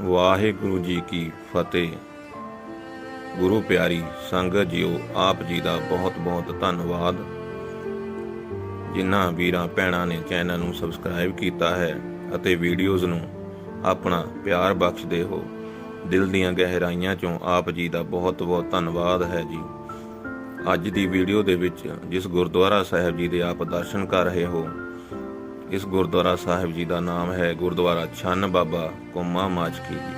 ਵਾਹਿਗੁਰੂ ਜੀ ਕੀ ਫਤਿਹ। ਗੁਰੂ ਪਿਆਰੀ ਸੰਗਤ ਜੀਓ, ਆਪ ਜੀ ਦਾ ਬਹੁਤ ਬਹੁਤ ਧੰਨਵਾਦ। ਜਿਨ੍ਹਾਂ ਵੀਰਾਂ ਭੈਣਾਂ ਨੇ ਚੈਨਲ ਨੂੰ ਸਬਸਕ੍ਰਾਈਬ ਕੀਤਾ ਹੈ ਅਤੇ ਵੀਡੀਓਜ਼ ਨੂੰ ਆਪਣਾ ਪਿਆਰ ਬਖਸ਼ਦੇ ਹੋ। ਦਿਲ ਦੀਆਂ ਗਹਿਰਾਈਆਂ ਚੋਂ ਆਪ ਜੀ ਦਾ ਬਹੁਤ ਬਹੁਤ ਧੰਨਵਾਦ ਹੈ ਜੀ। ਅੱਜ ਦੀ ਵੀਡੀਓ ਦੇ ਵਿੱਚ ਜਿਸ ਗੁਰਦੁਆਰਾ ਸਾਹਿਬ ਜੀ ਦੇ ਆਪ ਦਰਸ਼ਨ ਕਰ ਰਹੇ ਹੋ ਇਸ ਗੁਰਦੁਆਰਾ ਸਾਹਿਬ ਜੀ ਦਾ ਨਾਮ ਹੈ ਗੁਰਦੁਆਰਾ ਛੰਨ ਬਾਬਾ ਕੋਮਾ ਮਾਜਕੀ ਜੀ।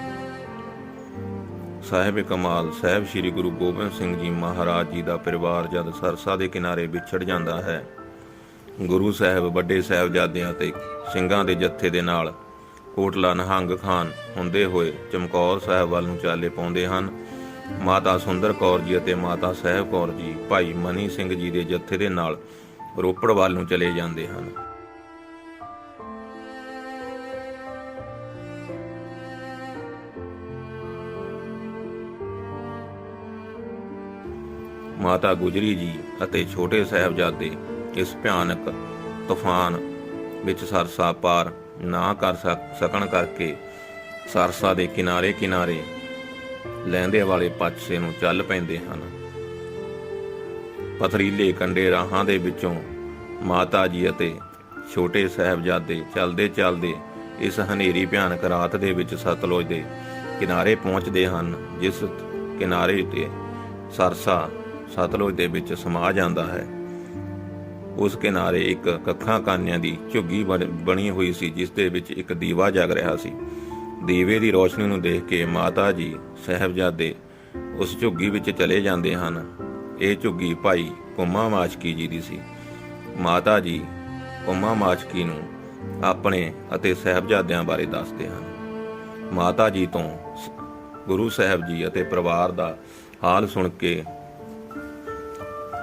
ਸਾਹਿਬ ਕਮਾਲ, ਸਾਹਿਬ ਸ੍ਰੀ ਗੁਰੂ ਗੋਬਿੰਦ ਸਿੰਘ ਜੀ ਮਹਾਰਾਜ ਜੀ ਦਾ ਪਰਿਵਾਰ ਜਦ ਸਰਸਾ ਦੇ ਕਿਨਾਰੇ ਵਿਛੜ ਜਾਂਦਾ ਹੈ, ਗੁਰੂ ਸਾਹਿਬ ਵੱਡੇ ਸਾਹਿਬਜ਼ਾਦਿਆਂ ਤੇ ਸਿੰਘਾਂ ਦੇ ਜੱਥੇ ਦੇ ਨਾਲ ਕੋਟਲਾ ਨਹੰਗ ਖਾਨ ਹੁੰਦੇ ਹੋਏ ਚਮਕੌਰ ਸਾਹਿਬ ਵੱਲ ਨੂੰ ਚਾਲੇ ਪਾਉਂਦੇ ਹਨ। ਮਾਤਾ ਸੁੰਦਰ ਕੌਰ ਜੀ ਅਤੇ ਮਾਤਾ ਸਾਹਿਬ ਕੌਰ ਜੀ ਭਾਈ ਮਨੀ ਸਿੰਘ ਜੀ ਦੇ ਜੱਥੇ ਦੇ ਨਾਲ ਰੋਪੜ ਵੱਲ ਨੂੰ ਚਲੇ ਜਾਂਦੇ ਹਨ। ਮਾਤਾ ਗੁਜਰੀ ਜੀ ਅਤੇ ਛੋਟੇ ਸਾਹਿਬਜ਼ਾਦੇ ਇਸ ਭਿਆਨਕ ਤੂਫਾਨ ਵਿੱਚ ਸਰਸਾ ਪਾਰ ਨਾ ਕਰ ਸਕਣ ਕਰਕੇ ਸਰਸਾ ਦੇ ਕਿਨਾਰੇ ਕਿਨਾਰੇ ਲਹਿੰਦੇ ਵਾਲੇ ਪਾਸੇ ਨੂੰ ਚੱਲ ਪੈਂਦੇ ਹਨ। ਪਥਰੀਲੇ ਕੰਡੇ ਰਾਹਾਂ ਦੇ ਵਿੱਚੋਂ ਮਾਤਾ ਜੀ ਅਤੇ ਛੋਟੇ ਸਾਹਿਬਜ਼ਾਦੇ ਚੱਲਦੇ ਚੱਲਦੇ ਇਸ ਹਨੇਰੀ ਭਿਆਨਕ ਰਾਤ ਦੇ ਵਿੱਚ ਸਤਲੁਜ ਦੇ ਕਿਨਾਰੇ ਪਹੁੰਚਦੇ ਹਨ, ਜਿਸ ਕਿਨਾਰੇ ਤੇ ਸਰਸਾ ਸਤਲੁਜ ਦੇ ਵਿੱਚ ਸਮਾ ਜਾਂਦਾ ਹੈ। ਉਸ ਕਿਨਾਰੇ ਇੱਕ ਕੱਖਾਂ ਕਾਨਿਆਂ ਦੀ ਝੁੱਗੀ ਬਣ- ਬਣੀ ਹੋਈ ਸੀ, ਜਿਸ ਦੇ ਵਿੱਚ ਇੱਕ ਦੀਵਾ ਜਗ ਰਿਹਾ ਸੀ। ਦੀਵੇ ਦੀ ਰੋਸ਼ਨੀ ਨੂੰ ਦੇਖ ਕੇ ਮਾਤਾ ਜੀ, ਸਾਹਿਬਜ਼ਾਦੇ ਉਸ ਝੁੱਗੀ ਵਿੱਚ ਚਲੇ ਜਾਂਦੇ ਹਨ। ਇਹ ਝੁੱਗੀ ਭਾਈ ਕੁੰਮਾ ਮਾਚਕੀ ਜੀ ਦੀ ਸੀ। ਮਾਤਾ ਜੀ ਕੁੰਮਾ ਮਾਚਕੀ ਨੂੰ ਆਪਣੇ ਅਤੇ ਸਾਹਿਬਜ਼ਾਦਿਆਂ ਬਾਰੇ ਦੱਸਦੇ ਹਨ। ਮਾਤਾ ਜੀ ਤੋਂ ਗੁਰੂ ਸਾਹਿਬ ਜੀ ਅਤੇ ਪਰਿਵਾਰ ਦਾ ਹਾਲ ਸੁਣ ਕੇ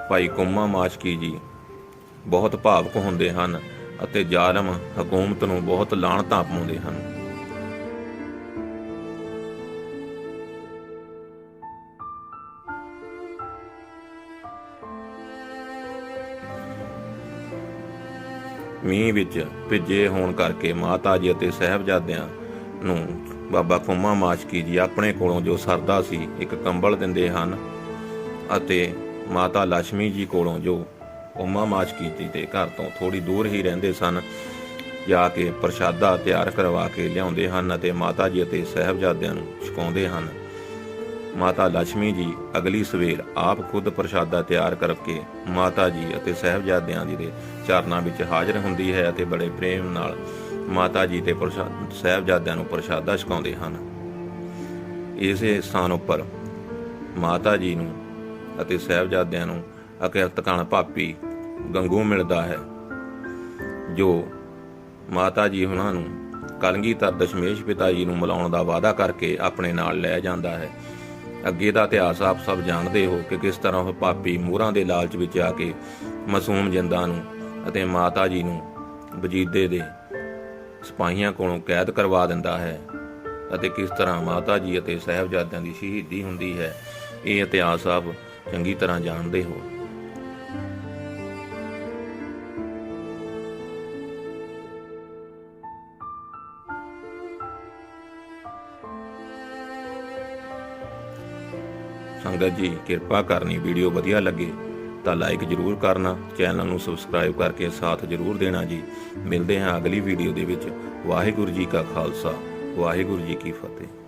ਭਾਈ ਕੁੰਮਾ ਮਾਸਕੀ ਜੀ। ਬਹੁਤ ਭਾਵੁਕ ਹੁੰਦੇ ਹਨ ਅਤੇ ਜ਼ਾਲਮ ਹਕੂਮਤ ਨੂੰ ਬਹੁਤ ਲਾਹਣਤਾਂ ਪਾਉਂਦੇ ਹਨ। ਮੀਂਹ ਵਿੱਚ ਭਿੱਜੇ ਹੋਣ ਕਰਕੇ ਮਾਤਾ ਜੀ ਅਤੇ ਸਹਿਬਜ਼ਾਦਿਆਂ ਨੂੰ ਬਾਬਾ ਕੁੰਮਾ ਮਾਸਕੀ ਜੀ ਆਪਣੇ ਕੋਲੋਂ ਜੋ ਸਰਦਾ ਸੀ, ਇੱਕ ਕੰਬਲ ਦਿੰਦੇ ਹਨ ਅਤੇ ਮਾਤਾ ਲక్ష్ਮੀ ਜੀ ਕੋਲੋਂ ਜੋ ਉਮਾ ਮਾਚ ਕੀਤੀ ਤੇ ਘਰ ਤੋਂ ਥੋੜੀ ਦੂਰ ਹੀ ਰਹਿੰਦੇ ਸਨ, ਜਾ ਕੇ ਪ੍ਰਸ਼ਾਦਾ ਤਿਆਰ ਕਰਵਾ ਕੇ ਲਿਆਉਂਦੇ ਹਨ ਅਤੇ ਮਾਤਾ ਜੀ ਅਤੇ ਸਹਿਬਜ਼ਾਦਿਆਂ ਨੂੰ ਛਕਾਉਂਦੇ ਹਨ। ਮਾਤਾ ਲక్ష్ਮੀ ਜੀ ਅਗਲੀ ਸਵੇਰ ਆਪ ਖੁਦ ਪ੍ਰਸ਼ਾਦਾ ਤਿਆਰ ਕਰਕੇ ਮਾਤਾ ਜੀ ਅਤੇ ਸਹਿਬਜ਼ਾਦਿਆਂ ਜੀ ਦੇ ਚਰਨਾਂ ਵਿੱਚ ਹਾਜ਼ਰ ਹੁੰਦੀ ਹੈ ਅਤੇ ਬੜੇ ਪ੍ਰੇਮ ਨਾਲ ਮਾਤਾ ਜੀ ਤੇ ਪ੍ਰਸ਼ਾਦ ਸਹਿਬਜ਼ਾਦਿਆਂ ਨੂੰ ਪ੍ਰਸ਼ਾਦਾ ਛਕਾਉਂਦੇ ਹਨ। ਇਸੇ ਸਥਾਨ ਉੱਪਰ ਮਾਤਾ ਜੀ ਨੂੰ ਅਤੇ ਸਹਿਬਜ਼ਾਦਿਆਂ ਨੂੰ ਅਕਿਰਤ ਕਣ ਭਾਪੀ ਗੰਗੂ ਮਿਲਦਾ ਹੈ, ਜੋ ਮਾਤਾ ਜੀ ਉਹਨਾਂ ਨੂੰ ਕਲਗੀਧਰ ਦਸ਼ਮੇਸ਼ ਪਿਤਾ ਜੀ ਨੂੰ ਮਿਲਾਉਣ ਦਾ ਵਾਅਦਾ ਕਰਕੇ ਆਪਣੇ ਨਾਲ ਲੈ ਜਾਂਦਾ ਹੈ। ਅੱਗੇ ਦਾ ਇਤਿਹਾਸ ਆਪ ਸਭ ਜਾਣਦੇ ਹੋ ਕਿ ਕਿਸ ਤਰ੍ਹਾਂ ਉਹ ਪਾਪੀ ਮੂਹਰਾਂ ਦੇ ਲਾਲਚ ਵਿੱਚ ਆ ਕੇ ਮਾਸੂਮ ਜਿੰਦਾਂ ਨੂੰ ਅਤੇ ਮਾਤਾ ਜੀ ਨੂੰ ਵਜੀਦੇ ਦੇ ਸਿਪਾਹੀਆਂ ਕੋਲੋਂ ਕੈਦ ਕਰਵਾ ਦਿੰਦਾ ਹੈ ਅਤੇ ਕਿਸ ਤਰ੍ਹਾਂ ਮਾਤਾ ਜੀ ਅਤੇ ਸਾਹਿਬਜ਼ਾਦਿਆਂ ਦੀ ਸ਼ਹੀਦੀ ਹੁੰਦੀ ਹੈ, ਇਹ ਇਤਿਹਾਸ ਆਪ ਚੰਗੀ ਤਰ੍ਹਾਂ ਜਾਣਦੇ ਹੋ। ਸੰਗਤ ਜੀ, ਕਿਰਪਾ ਕਰਨੀ ਵੀਡੀਓ ਵਧੀਆ ਲੱਗੇ ਤਾਂ ਲਾਈਕ ਜਰੂਰ ਕਰਨਾ, ਚੈਨਲ ਨੂੰ ਸਬਸਕ੍ਰਾਈਬ ਕਰਕੇ ਸਾਥ ਜਰੂਰ ਦੇਣਾ ਜੀ। ਮਿਲਦੇ ਹਾਂ ਅਗਲੀ ਵੀਡੀਓ ਦੇ ਵਿੱਚ। ਵਾਹਿਗੁਰੂ ਜੀ ਕਾ ਖਾਲਸਾ, ਵਾਹਿਗੁਰੂ ਜੀ ਕੀ ਫਤਿਹ।